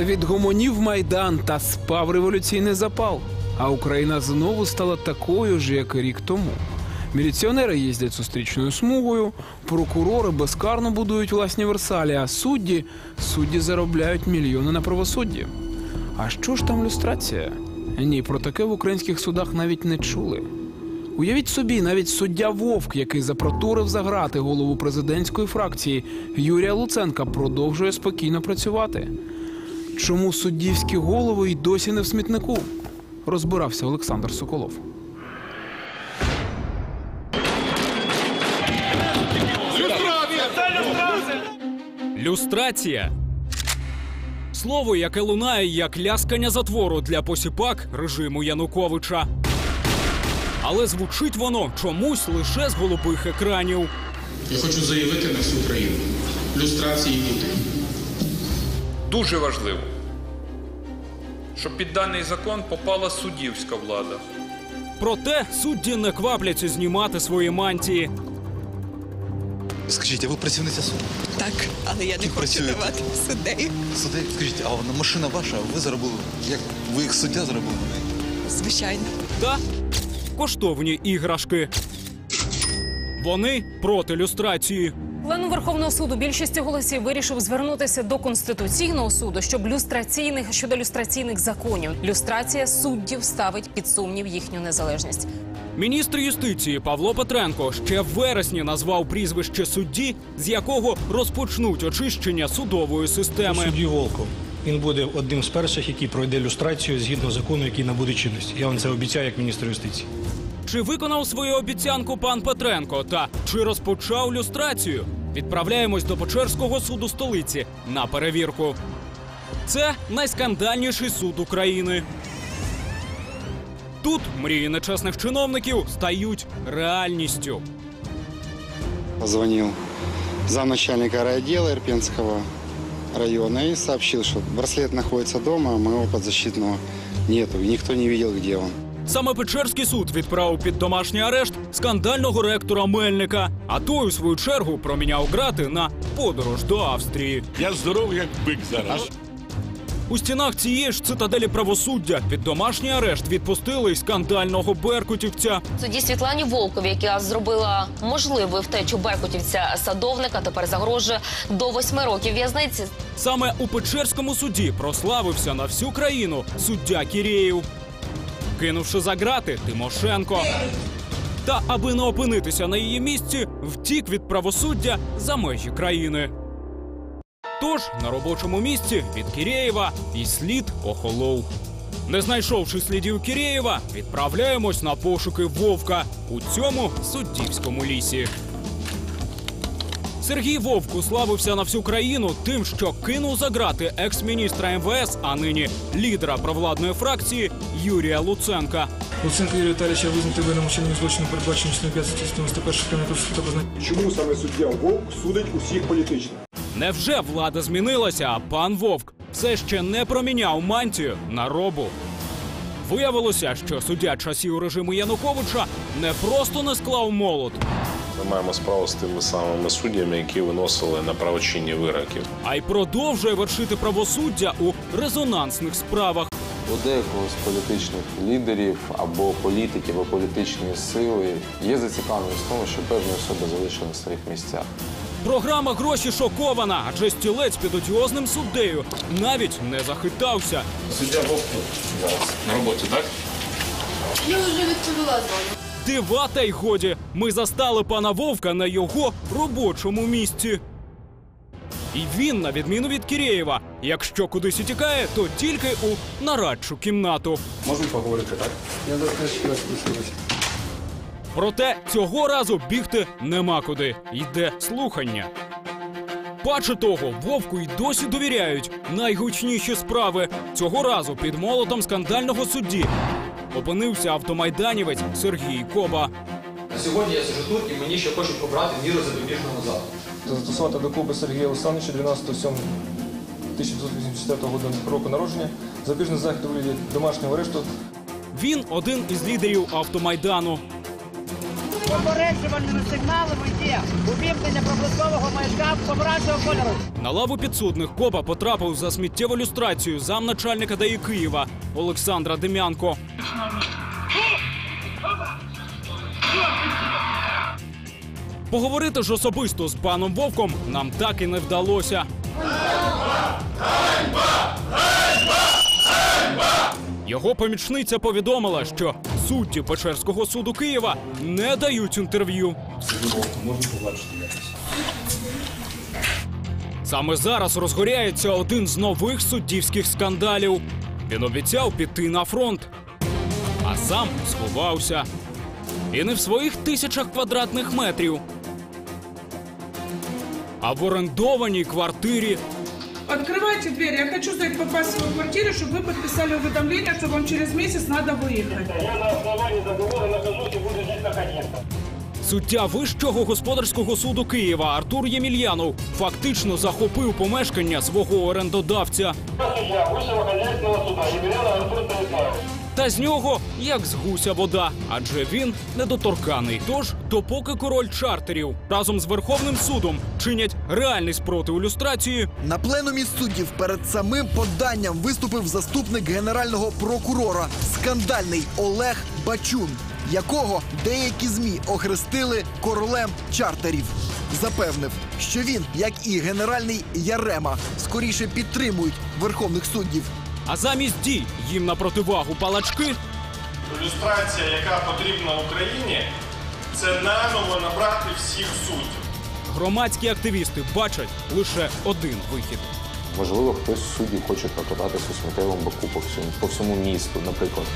Відгомонів майдан та спав революційний запал. А Україна знову стала такою ж, як і рік тому. Міліціонери їздять зустрічною смугою, прокурори безкарно будують власні версалі, а судді судді заробляють мільйони на правосудді. А що ж там люстрація? Ні, про таке в українських судах навіть не чули. Уявіть собі, навіть суддя Вовк, який запроторив за грати голову президентської фракції Юрія Луценка, продовжує спокійно працювати. Чому суддівські голови й досі не в смітнику? Розбирався Олександр Соколов. Люстрація. Слово, яке лунає як ляскання затвору для посіпак режиму Януковича. Але звучить воно чомусь лише з голубих екранів. Я хочу заявити на всю Україну. Люстрації бути. Дуже важливо, щоб під даний закон попала суддівська влада. Проте судді не квапляться знімати свої мантії. Скажіть, а ви працівниця суду? Так, але я не Ким хочу працюєте? давати суддею. Судей? Скажіть, а вона машина ваша, ви заробили? Як ви як суддя заробили на неї? Звичайно. та коштовні іграшки. Вони проти люстрації. Пленум Верховного суду більшістю голосів вирішив звернутися до конституційного суду, щоб люстраційних щодо люстраційних законів. Люстрація суддів ставить під сумнів їхню незалежність. Міністр юстиції Павло Петренко ще в вересні назвав прізвище судді, з якого розпочнуть очищення судової системи. Судді Волков. Він буде одним з перших, який пройде люстрацію згідно закону, який набуде чинності. Я вам це обіцяю як міністр юстиції. Чи виконав свою обіцянку пан Петренко та чи розпочав люстрацію? Відправляємось до Печерського суду столиці на перевірку. Це найскандальніший суд України. Тут мрії нечесних чиновників стають реальністю. Позвонил замначальника райотдела Ирпенского района и сообщил, что браслет находится дома, а моего подзащитного нету, и никто не видел, где он. Саме Печерський суд відправив під домашній арешт скандального ректора Мельника, а той, у свою чергу, проміняв грати на подорож до Австрії. Я здоровий, як бик зараз. У стінах цієї ж цитаделі правосуддя під домашній арешт відпустили й скандального беркутівця. Судді Світлані Волкові, яка зробила можливою втечу беркутівця садовника, тепер загрожує до восьми років в'язниці. Саме у Печерському суді прославився на всю країну суддя Кірєєв. Кинувши за грати Тимошенко. Та аби не опинитися на її місці, втік від правосуддя за межі країни. Тож на робочому місці від Кірєєва і слід охолов. Не знайшовши слідів Кірєєва, відправляємось на пошуки Вовка у цьому суддівському лісі. Сергій Вовк уславився на всю країну тим, що кинув за грати екс-міністра МВС, а нині лідера провладної фракції Юрія Луценка. Луценко Юрій Віталійовича визнати винним учиненням злочину, передбаченим частиною 591 кримінального познання. Чому саме суддя Вовк судить усіх політично? Невже влада змінилася, а пан Вовк все ще не проміняв мантію на робу? Виявилося, що суддя часів режиму Януковича не просто не склав молот, Ми маємо справу з тими самими суддями, які виносили на правочинні вироки. а й продовжує вершити правосуддя у резонансних справах. У декого з політичних лідерів або політиків, або політичної сили є зацікавленість в тому, що певні особи залишили на своїх місцях. Програма гроші шокована, адже стілець під одіозним суддею навіть не захитався. Суддя Вовк зараз на роботі, так? Я вже відповіла з вами. Дива та й годі. Ми застали пана Вовка на його робочому місці. І він, на відміну від Кірєєва, якщо кудись утікає, то тільки у нарадчу кімнату. Можемо поговорити, так? Я Проте цього разу бігти нема куди. Йде слухання. Паче того, вовку й досі довіряють найгучніші справи. Цього разу під молотом скандального судді опинився автомайданівець Сергій Коба. Сьогодні я сижу тут і мені ще хочуть обрати міру запобіжного заходу. Застосувати до Коби Сергія Олександровича 12.07.1980 року народження. Запобіжний захід у вигляді домашнього арешту Він один із лідерів автомайдану. Попереджувальними сигналами є увімкнення проблискового маячка помаранчевого кольору. На лаву підсудних Коба потрапив за сміттєву люстрацію замначальника ДАІ Києва Олександра Дем'янко. Поговорити ж особисто з паном Вовком нам так і не вдалося. Його помічниця повідомила, що судді Печерського суду Києва не дають інтерв'ю. Саме зараз розгоряється один з нових суддівських скандалів. Він обіцяв піти на фронт, а сам сховався. І не в своїх тисячах квадратних метрів, а в орендованій квартирі Открывайте дверь. Я хочу сказать, попасть в свою квартиру, чтобы вы подписали уведомление, что вам через месяц надо выехать. Я на основании договора нахожусь и буду здесь находиться. Суддя Вищого господарського суду Києва Артур Ємельянов фактично захопив помешкання свого орендодавця. Судья высшего хозяйственного суда Емельяна Артур Станиславович. Та з нього як з гуся вода, адже він недоторканий. Тож, допоки король чартерів разом з Верховним судом чинять реальний спротив люстрації, На пленумі суддів перед самим поданням виступив заступник генерального прокурора скандальний Олег Бачун, якого деякі змі охрестили королем чартерів. Запевнив, що він, як і генеральний Ярема, скоріше підтримують верховних суддів. А замість дій їм на противагу палачки. Люстрація, яка потрібна Україні, це наново набрати всіх суддів. Громадські активісти бачать лише один вихід. Можливо, хтось з суддів хоче прокататися у боку баку по всьому, по всьому місту, наприклад.